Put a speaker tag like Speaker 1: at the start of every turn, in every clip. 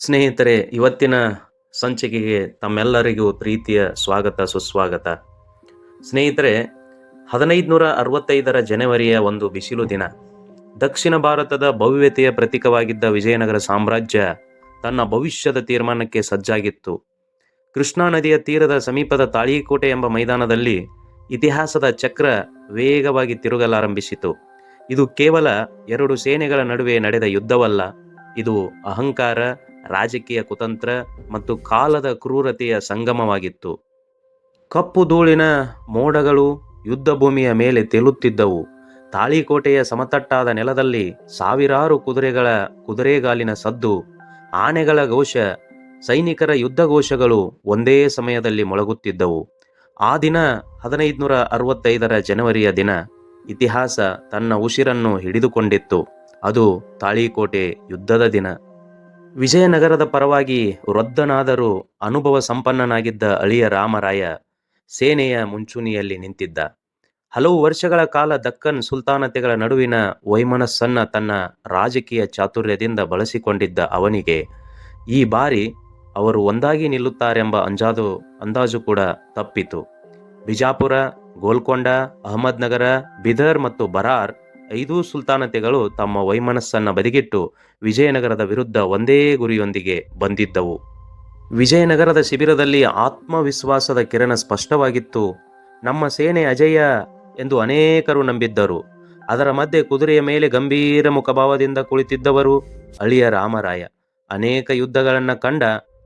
Speaker 1: ಸ್ನೇಹಿತರೆ, ಇವತ್ತಿನ ಸಂಚಿಕೆಗೆ ತಮ್ಮೆಲ್ಲರಿಗೂ ಪ್ರೀತಿಯ ಸ್ವಾಗತ, ಸುಸ್ವಾಗತ. ಸ್ನೇಹಿತರೆ ಹದಿನೈದುನೂರ ಅರವತ್ತೈದರ ಜನವರಿಯ ಒಂದು ಬಿಸಿಲು ದಿನ. ದಕ್ಷಿಣ ಭಾರತದ ಭವ್ಯತೆಯ ಪ್ರತೀಕವಾಗಿದ್ದ ವಿಜಯನಗರ ಸಾಮ್ರಾಜ್ಯ ತನ್ನ ಭವಿಷ್ಯದ ತೀರ್ಮಾನಕ್ಕೆ ಸಜ್ಜಾಗಿತ್ತು. ಕೃಷ್ಣಾ ನದಿಯ ತೀರದ ಸಮೀಪದ ತಾಳಿಕೋಟೆ ಎಂಬ ಮೈದಾನದಲ್ಲಿ ಇತಿಹಾಸದ ಚಕ್ರ ವೇಗವಾಗಿ ತಿರುಗಲಾರಂಭಿಸಿತು. ಇದು ಕೇವಲ ಎರಡು ಸೇನೆಗಳ ನಡುವೆ ನಡೆದ ಯುದ್ಧವಲ್ಲ, ಇದು ಅಹಂಕಾರ ರಾಜಕೀಯ ಕುತಂತ್ರ ಮತ್ತು ಕಾಲದ ಕ್ರೂರತೆಯ ಸಂಗಮವಾಗಿತ್ತು. ಕಪ್ಪು ಧೂಳಿನ ಮೋಡಗಳು ಯುದ್ಧ ಭೂಮಿಯ ಮೇಲೆ ತೇಲುತ್ತಿದ್ದವು. ತಾಳಿಕೋಟೆಯ ಸಮತಟ್ಟಾದ ನೆಲದಲ್ಲಿ ಸಾವಿರಾರು ಕುದುರೆಗಳ ಕುದುರೆಗಾಲಿನ ಸದ್ದು, ಆನೆಗಳ ಘೋಷ, ಸೈನಿಕರ ಯುದ್ಧ ಘೋಷಗಳು ಒಂದೇ ಸಮಯದಲ್ಲಿ ಮೊಳಗುತ್ತಿದ್ದವು. ಆ ದಿನ ಹದಿನೈದುನೂರ ಅರವತ್ತೈದರ ಜನವರಿಯ ದಿನ ಇತಿಹಾಸ ತನ್ನ ಉಸಿರನ್ನು ಹಿಡಿದುಕೊಂಡಿತ್ತು. ಅದು ತಾಳಿಕೋಟೆ ಯುದ್ಧದ ದಿನ. ವಿಜಯನಗರದ ಪರವಾಗಿ ವೃದ್ಧನಾದರೂ ಅನುಭವ ಸಂಪನ್ನನಾಗಿದ್ದ ಅಳಿಯ ರಾಮರಾಯ ಸೇನೆಯ ಮುಂಚೂಣಿಯಲ್ಲಿ ನಿಂತಿದ್ದ. ಹಲವು ವರ್ಷಗಳ ಕಾಲ ದಕ್ಕನ್ ಸುಲ್ತಾನತೆಗಳ ನಡುವಿನ ವೈಮನಸ್ಸನ್ನ ತನ್ನ ರಾಜಕೀಯ ಚಾತುರ್ಯದಿಂದ ಬಳಸಿಕೊಂಡಿದ್ದ ಅವನಿಗೆ ಈ ಬಾರಿ ಅವರು ಒಂದಾಗಿ ನಿಲ್ಲುತ್ತಾರೆಂಬ ಅಂಜಾದು, ಅಂದಾಜು ಕೂಡ ತಪ್ಪಿತು. ಬಿಜಾಪುರ, ಗೋಲ್ಕೊಂಡ, ಅಹಮದ್ನಗರ, ಬಿದರ್ ಮತ್ತು ಬರಾರ್ ಐದೂ ಸುಲ್ತಾನತೆಗಳು ತಮ್ಮ ವೈಮನಸ್ಸನ್ನು ಬದಿಗಿಟ್ಟು ವಿಜಯನಗರದ ವಿರುದ್ಧ ಒಂದೇ ಗುರಿಯೊಂದಿಗೆ ಬಂದಿದ್ದವು. ವಿಜಯನಗರದ ಶಿಬಿರದಲ್ಲಿ ಆತ್ಮವಿಶ್ವಾಸದ ಕಿರಣ ಸ್ಪಷ್ಟವಾಗಿತ್ತು. ನಮ್ಮ ಸೇನೆ ಅಜಯ ಎಂದು ಅನೇಕರು ನಂಬಿದ್ದರು. ಅದರ ಮಧ್ಯೆ ಕುದುರೆಯ ಮೇಲೆ ಗಂಭೀರ ಮುಖಭಾವದಿಂದ ಕುಳಿತಿದ್ದವರು ಅಳಿಯ ರಾಮರಾಯ. ಅನೇಕ ಯುದ್ಧಗಳನ್ನು ಕಂಡ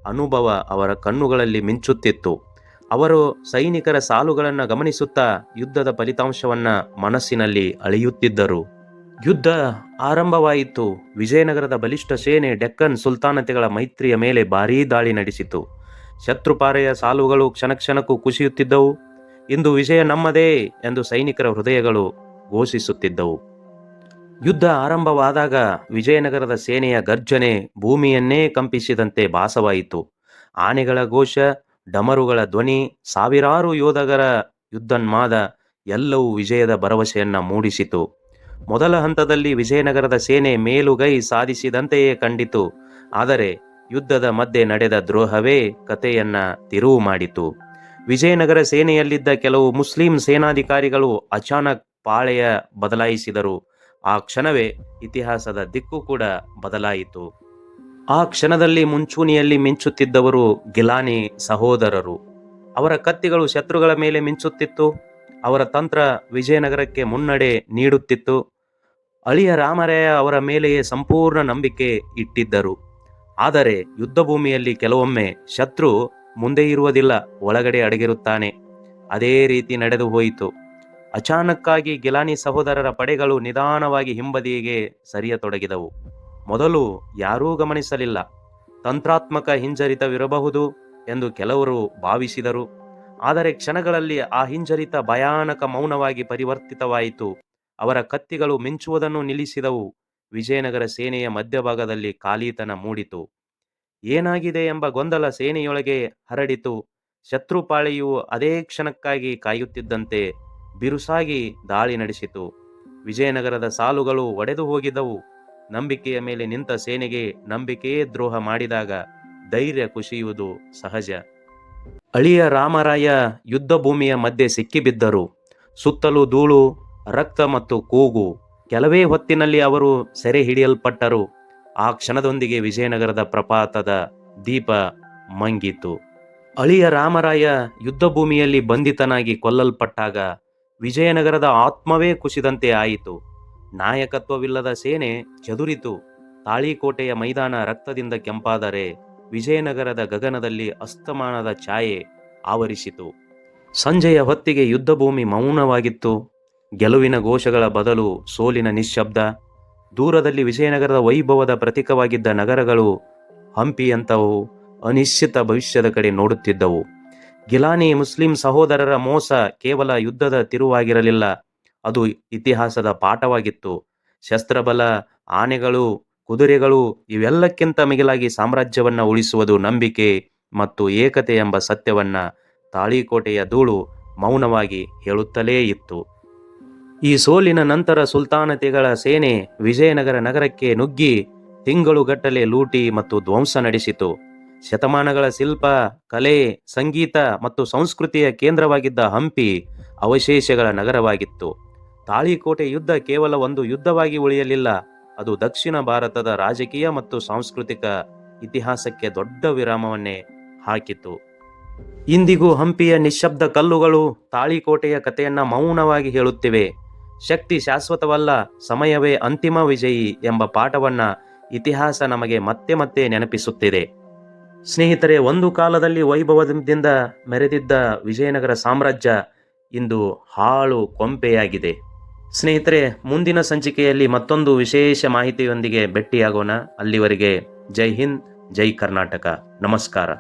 Speaker 1: ಅನುಭವ ಅವರ ಕಣ್ಣುಗಳಲ್ಲಿ ಮಿಂಚುತ್ತಿತ್ತು. ಅವರು ಸೈನಿಕರ ಸಾಲುಗಳನ್ನು ಗಮನಿಸುತ್ತಾ ಯುದ್ಧದ ಫಲಿತಾಂಶವನ್ನ ಮನಸ್ಸಿನಲ್ಲಿ ಅಳೆಯುತ್ತಿದ್ದರು. ಯುದ್ಧ ಆರಂಭವಾಯಿತು. ವಿಜಯನಗರದ ಬಲಿಷ್ಠ ಸೇನೆ ಡೆಕ್ಕನ್ ಸುಲ್ತಾನತೆಗಳ ಮೈತ್ರಿಯ ಮೇಲೆ ಭಾರೀ ದಾಳಿ ನಡೆಸಿತು. ಶತ್ರುಪಾರೆಯ ಸಾಲುಗಳು ಕ್ಷಣಕ್ಷಣಕ್ಕೂ ಕುಸಿಯುತ್ತಿದ್ದವು. ಇಂದು ವಿಜಯ ನಮ್ಮದೇ ಎಂದು ಸೈನಿಕರ ಹೃದಯಗಳು ಘೋಷಿಸುತ್ತಿದ್ದವು. ಯುದ್ಧ ಆರಂಭವಾದಾಗ ವಿಜಯನಗರದ ಸೇನೆಯ ಗರ್ಜನೆ ಭೂಮಿಯನ್ನೇ ಕಂಪಿಸಿದಂತೆ ಭಾಸವಾಯಿತು. ಆನೆಗಳ ಘೋಷ ಡಮರುಗಳ ಧ್ವನಿ ಸಾವಿರಾರು ಯೋಧಗರ ಯುದ್ಧನ್ಮಾದ ಎಲ್ಲವೂ ವಿಜಯದ ಭರವಸೆಯನ್ನ ಮೂಡಿಸಿತು. ಮೊದಲ ಹಂತದಲ್ಲಿ ವಿಜಯನಗರದ ಸೇನೆ ಮೇಲುಗೈ ಸಾಧಿಸಿದಂತೆಯೇ ಕಂಡಿತು. ಆದರೆ ಯುದ್ಧದ ಮಧ್ಯೆ ನಡೆದ ದ್ರೋಹವೇ ಕಥೆಯನ್ನ ತಿರುವು ಮಾಡಿತು. ವಿಜಯನಗರ ಸೇನೆಯಲ್ಲಿದ್ದ ಕೆಲವು ಮುಸ್ಲಿಂ ಸೇನಾಧಿಕಾರಿಗಳು ಅಚಾನಕ್ ಪಾಳೆಯ ಬದಲಾಯಿಸಿದರು. ಆ ಕ್ಷಣವೇ ಇತಿಹಾಸದ ದಿಕ್ಕು ಕೂಡ ಬದಲಾಯಿತು. ಆ ಕ್ಷಣದಲ್ಲಿ ಮುಂಚೂಣಿಯಲ್ಲಿ ಮಿಂಚುತ್ತಿದ್ದವರು ಗಿಲಾನಿ ಸಹೋದರರು. ಅವರ ಕತ್ತಿಗಳು ಶತ್ರುಗಳ ಮೇಲೆ ಮಿಂಚುತ್ತಿತ್ತು. ಅವರ ತಂತ್ರ ವಿಜಯನಗರಕ್ಕೆ ಮುನ್ನಡೆ ನೀಡುತ್ತಿತ್ತು. ಅಳಿಯ ರಾಮರಾಯ ಅವರ ಮೇಲೆಯೇ ಸಂಪೂರ್ಣ ನಂಬಿಕೆ ಇಟ್ಟಿದ್ದರು. ಆದರೆ ಯುದ್ಧ ಭೂಮಿಯಲ್ಲಿ ಕೆಲವೊಮ್ಮೆ ಶತ್ರು ಮುಂದೆ ಇರುವುದಿಲ್ಲ, ಒಳಗಡೆ ಅಡಗಿರುತ್ತಾನೆ. ಅದೇ ರೀತಿ ನಡೆದು ಹೋಯಿತು. ಅಚಾನಕ್ಕಾಗಿ ಗಿಲಾನಿ ಸಹೋದರರ ಪಡೆಗಳು ನಿಧಾನವಾಗಿ ಹಿಂಬದಿಗೆ ಸರಿಯತೊಡಗಿದವು. ಮೊದಲು ಯಾರೂ ಗಮನಿಸಲಿಲ್ಲ. ತಂತ್ರಾತ್ಮಕ ಹಿಂಜರಿತವಿರಬಹುದು ಎಂದು ಕೆಲವರು ಭಾವಿಸಿದರು. ಆದರೆ ಕ್ಷಣಗಳಲ್ಲಿ ಆ ಹಿಂಜರಿತ ಭಯಾನಕ ಮೌನವಾಗಿ ಪರಿವರ್ತಿತವಾಯಿತು. ಅವರ ಕತ್ತಿಗಳು ಮಿಂಚುವುದನ್ನು ನಿಲ್ಲಿಸಿದವು. ವಿಜಯನಗರ ಸೇನೆಯ ಮಧ್ಯಭಾಗದಲ್ಲಿ ಖಾಲಿತನ ಮೂಡಿತು. ಏನಾಗಿದೆ ಎಂಬ ಗೊಂದಲ ಸೇನೆಯೊಳಗೆ ಹರಡಿತು. ಶತ್ರುಪಾಳಿಯು ಅದೇ ಕ್ಷಣಕ್ಕಾಗಿ ಕಾಯುತ್ತಿದ್ದಂತೆ ಬಿರುಸಾಗಿ ದಾಳಿ ನಡೆಸಿತು. ವಿಜಯನಗರದ ಸಾಲುಗಳು ಒಡೆದು ಹೋಗಿದ್ದವು. ನಂಬಿಕೆಯ ಮೇಲೆ ನಿಂತ ಸೇನೆಗೆ ನಂಬಿಕೆಯೇ ದ್ರೋಹ ಮಾಡಿದಾಗ ಧೈರ್ಯ ಕುಸಿಯುವುದು ಸಹಜ. ಅಳಿಯ ರಾಮರಾಯ ಯುದ್ಧ ಭೂಮಿಯ ಮಧ್ಯೆ ಸಿಕ್ಕಿಬಿದ್ದರು. ಸುತ್ತಲೂ ಧೂಳು, ರಕ್ತ ಮತ್ತು ಕೂಗು. ಕೆಲವೇ ಹೊತ್ತಿನಲ್ಲಿ ಅವರು ಸೆರೆ ಹಿಡಿಯಲ್ಪಟ್ಟರು. ಆ ಕ್ಷಣದೊಂದಿಗೆ ವಿಜಯನಗರದ ಪ್ರಪಾತದ ದೀಪ ಮಂಗಿತು. ಅಳಿಯ ರಾಮರಾಯ ಯುದ್ಧ ಭೂಮಿಯಲ್ಲಿ ಬಂಧಿತನಾಗಿ ಕೊಲ್ಲಲ್ಪಟ್ಟಾಗ ವಿಜಯನಗರದ ಆತ್ಮವೇ ಕುಸಿದಂತೆ ಆಯಿತು. ನಾಯಕತ್ವವಿಲ್ಲದ ಸೇನೆ ಚದುರಿತು. ತಾಳಿಕೋಟೆಯ ಮೈದಾನ ರಕ್ತದಿಂದ ಕೆಂಪಾದರೆ ವಿಜಯನಗರದ ಗಗನದಲ್ಲಿ ಅಸ್ತಮಾನದ ಛಾಯೆ ಆವರಿಸಿತು. ಸಂಜೆಯ ಹೊತ್ತಿಗೆ ಯುದ್ಧಭೂಮಿ ಮೌನವಾಗಿತ್ತು. ಗೆಲುವಿನ ಘೋಷಗಳ ಬದಲು ಸೋಲಿನ ನಿಶ್ಶಬ್ದ. ದೂರದಲ್ಲಿ ವಿಜಯನಗರದ ವೈಭವದ ಪ್ರತೀಕವಾಗಿದ್ದ ನಗರಗಳು ಹಂಪಿಯಂತವು ಅನಿಶ್ಚಿತ ಭವಿಷ್ಯದ ಕಡೆ ನೋಡುತ್ತಿದ್ದವು. ಗಿಲಾನಿ ಮುಸ್ಲಿಂ ಸಹೋದರರ ಮೋಸ ಕೇವಲ ಯುದ್ಧದ ತಿರುವಾಗಿರಲಿಲ್ಲ. ಅದು ಇತಿಹಾಸದ ಪಾಠವಾಗಿತ್ತು. ಶಸ್ತ್ರಬಲ, ಆನೆಗಳು, ಕುದುರೆಗಳು ಇವೆಲ್ಲಕ್ಕಿಂತ ಮಿಗಿಲಾಗಿ ಸಾಮ್ರಾಜ್ಯವನ್ನ ಉಳಿಸುವುದು ನಂಬಿಕೆ ಮತ್ತು ಏಕತೆ ಎಂಬ ಸತ್ಯವನ್ನ ತಾಳಿಕೋಟೆಯ ಧೂಳು ಮೌನವಾಗಿ ಹೇಳುತ್ತಲೇ ಇತ್ತು. ಈ ಸೋಲಿನ ನಂತರ ಸುಲ್ತಾನತೆಗಳ ಸೇನೆ ವಿಜಯನಗರ ನಗರಕ್ಕೆ ನುಗ್ಗಿ ತಿಂಗಳುಗಟ್ಟಲೆ ಲೂಟಿ ಮತ್ತು ಧ್ವಂಸ ನಡೆಸಿತು. ಶತಮಾನಗಳ ಶಿಲ್ಪ, ಕಲೆ, ಸಂಗೀತ ಮತ್ತು ಸಂಸ್ಕೃತಿಯ ಕೇಂದ್ರವಾಗಿದ್ದ ಹಂಪಿ ಅವಶೇಷಗಳ ನಗರವಾಗಿತ್ತು. ತಾಳಿಕೋಟೆ ಯುದ್ಧ ಕೇವಲ ಒಂದು ಯುದ್ಧವಾಗಿ ಉಳಿಯಲಿಲ್ಲ. ಅದು ದಕ್ಷಿಣ ಭಾರತದ ರಾಜಕೀಯ ಮತ್ತು ಸಾಂಸ್ಕೃತಿಕ ಇತಿಹಾಸಕ್ಕೆ ದೊಡ್ಡ ವಿರಾಮವನ್ನೇ ಹಾಕಿತು ಇಂದಿಗೂ ಹಂಪಿಯ ನಿಶ್ಶಬ್ದ ಕಲ್ಲುಗಳು ತಾಳಿಕೋಟೆಯ ಕಥೆಯನ್ನ ಮೌನವಾಗಿ ಹೇಳುತ್ತಿವೆ. ಶಕ್ತಿ ಶಾಶ್ವತವಲ್ಲ, ಸಮಯವೇ ಅಂತಿಮ ವಿಜಯಿ ಎಂಬ ಪಾಠವನ್ನ ಇತಿಹಾಸ ನಮಗೆ ಮತ್ತೆ ಮತ್ತೆ ನೆನಪಿಸುತ್ತಿದೆ. ಸ್ನೇಹಿತರೆ, ಒಂದು ಕಾಲದಲ್ಲಿ ವೈಭವದಿಂದ ಮೆರೆದಿದ್ದ ವಿಜಯನಗರ ಸಾಮ್ರಾಜ್ಯ ಇಂದು ಹಾಳು ಕೊಂಪೆಯಾಗಿದೆ. ಸ್ನೇಹಿತರೆ ಮುಂದಿನ ಸಂಚಿಕೆಯಲ್ಲಿ ಮತ್ತೊಂದು ವಿಶೇಷ ಮಾಹಿತಿಯೊಂದಿಗೆ ಭೇಟಿಯಾಗೋಣ. ಅಲ್ಲಿವರೆಗೆ ಜೈ ಹಿಂದ್ ಜೈ ಕರ್ನಾಟಕ. ನಮಸ್ಕಾರ.